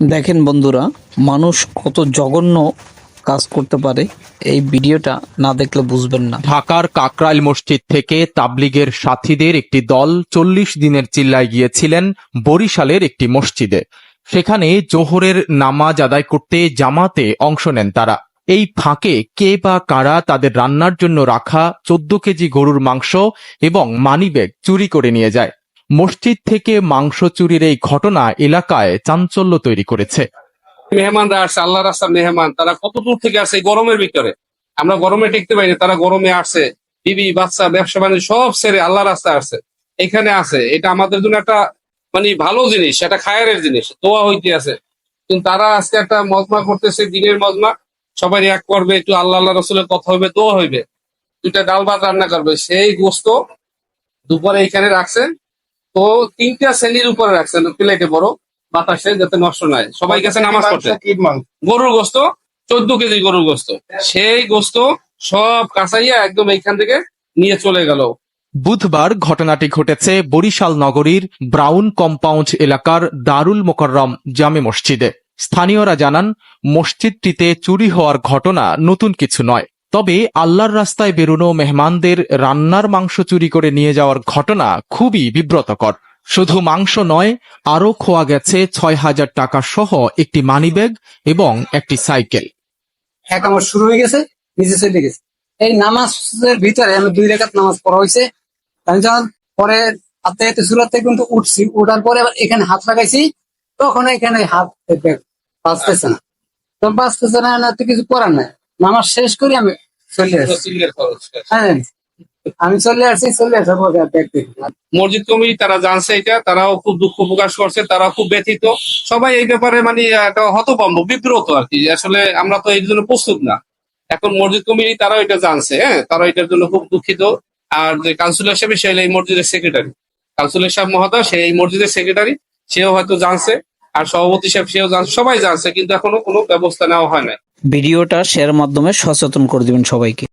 দেখেন বন্ধুরা, মানুষ কত জঘন্য কাজ করতে পারে, এই ভিডিওটা না দেখলে বুঝবেন না। ঢাকার কাকরাইল মসজিদ থেকে তাবলিগের সাথীদের একটি দল চল্লিশ দিনের চিল্লায় গিয়েছিলেন বরিশালের একটি মসজিদে। সেখানে জোহরের নামাজ আদায় করতে জামাতে অংশ নেন তারা। এই ফাঁকে কে বা কারা তাদের রান্নার জন্য রাখা চোদ্দ কেজি গরুর মাংস এবং মানিব্যাগ চুরি করে নিয়ে যায়। মসজিদ থেকে মাংস চুরির এই ঘটনা এলাকায় চাঞ্চল্য তৈরি করেছে। মেহমানরা আসছে আল্লাহ রাস্তার মেহমান, তারা কত দূর থেকে আসে গরমের ভিতরে? আমরা গরমে টিকতে পারিনি তারা গরমে আসছে। বিবি, বাচ্চা, ব্যবসা বাণিজ্য সব ছেড়ে আল্লাহ রাস্তায় আসছে। এখানে আছে এটা আমাদের জন্য একটা মানে ভালো জিনিস, এটা খায়ারের জিনিস, দোয়া হইতে আছে। কিন্তু তারা আজকে একটা মজমা করতেছে, দিনের মজমা। সবাই এক করবে, একটু আল্লাহ আল্লাহ রসুলের কথা হইবে দোয়া হইবে। দুইটা ডাল ভাত রান্না করবে, সেই গোস্ত দুপুরে এখানে রাখছেন তো তিনটা শ্রেণির উপরে রাখছেন প্লেটে বড় বাতাসে যাতে নষ্ট না হয়। সবাই গেছে নামাজ পড়তে। গরুর গোস্ত চোদ্দ কেজি গরুর গোস্ত। সেই গোস্ত সব কাঁচাইয়া একদম এইখান থেকে নিয়ে চলে গেল। বুধবার ঘটনাটি ঘটেছে বরিশাল নগরীর ব্রাউন কম্পাউন্ড এলাকার দারুল মোকাররম জামে মসজিদে। স্থানীয়রা জানান মসজিদটিতে চুরি হওয়ার ঘটনা নতুন কিছু নয়। তবে আল্লাহর রাস্তায় বেরোনো মেহমানদের রান্নার মাংস চুরি করে নিয়ে যাওয়ার ঘটনা খুবই বিব্রতকর। শুধু মাংস নয়, আরও খোয়া গেছে ছয় হাজার টাকা সহ একটি মানিব্যাগ এবং একটি সাইকেল। এক আমার শুরু হয়ে গেছে, নিচে চলে গেছে। এই নামাজের ভিতরে আমি দুই রেখাত নামাজ পড়া হয়েছে। আমি যখন পরে হাতে হাতে চুলাতে কিন্তু উঠছি, উঠার পরে আবার এখানে হাত লাগাইছি, তখন এখানে হাত বাঁচতেছে না। তো বাঁচতেছে না তো কিছু করার নাই। নামাজ শেষ করি আমি হ্যাঁ আমি চলে আসছি চলে আসার পরে। মসজিদ কমিটি তারা জানছে এটা তারাও খুব দুঃখ প্রকাশ করছে তারাও খুব ব্যথিত। সবাই এই ব্যাপারে মানে একটা হতভম্ব বিব্রত আর কি আসলে আমরা তো এর জন্য প্রস্তুত না। এখন মসজিদ কমিটি তারাও এটা জানছে হ্যাঁ তারা এটার জন্য খুব দুঃখিত। আর যে কাউন্সিলর সাহেব সে এই মসজিদের সেক্রেটারি কাউন্সিলর সাহেব মহোদয় সে এই মসজিদের সেক্রেটারি সেও হয়তো জানছে। আর সভাপতি সাহেব সেও জানছে সবাই জানছে, কিন্তু এখনও কোনো ব্যবস্থা নেওয়া হয় না ভিডিওটা শেয়ার মাধ্যমে সচেতন করে দিবেন সবাইকে।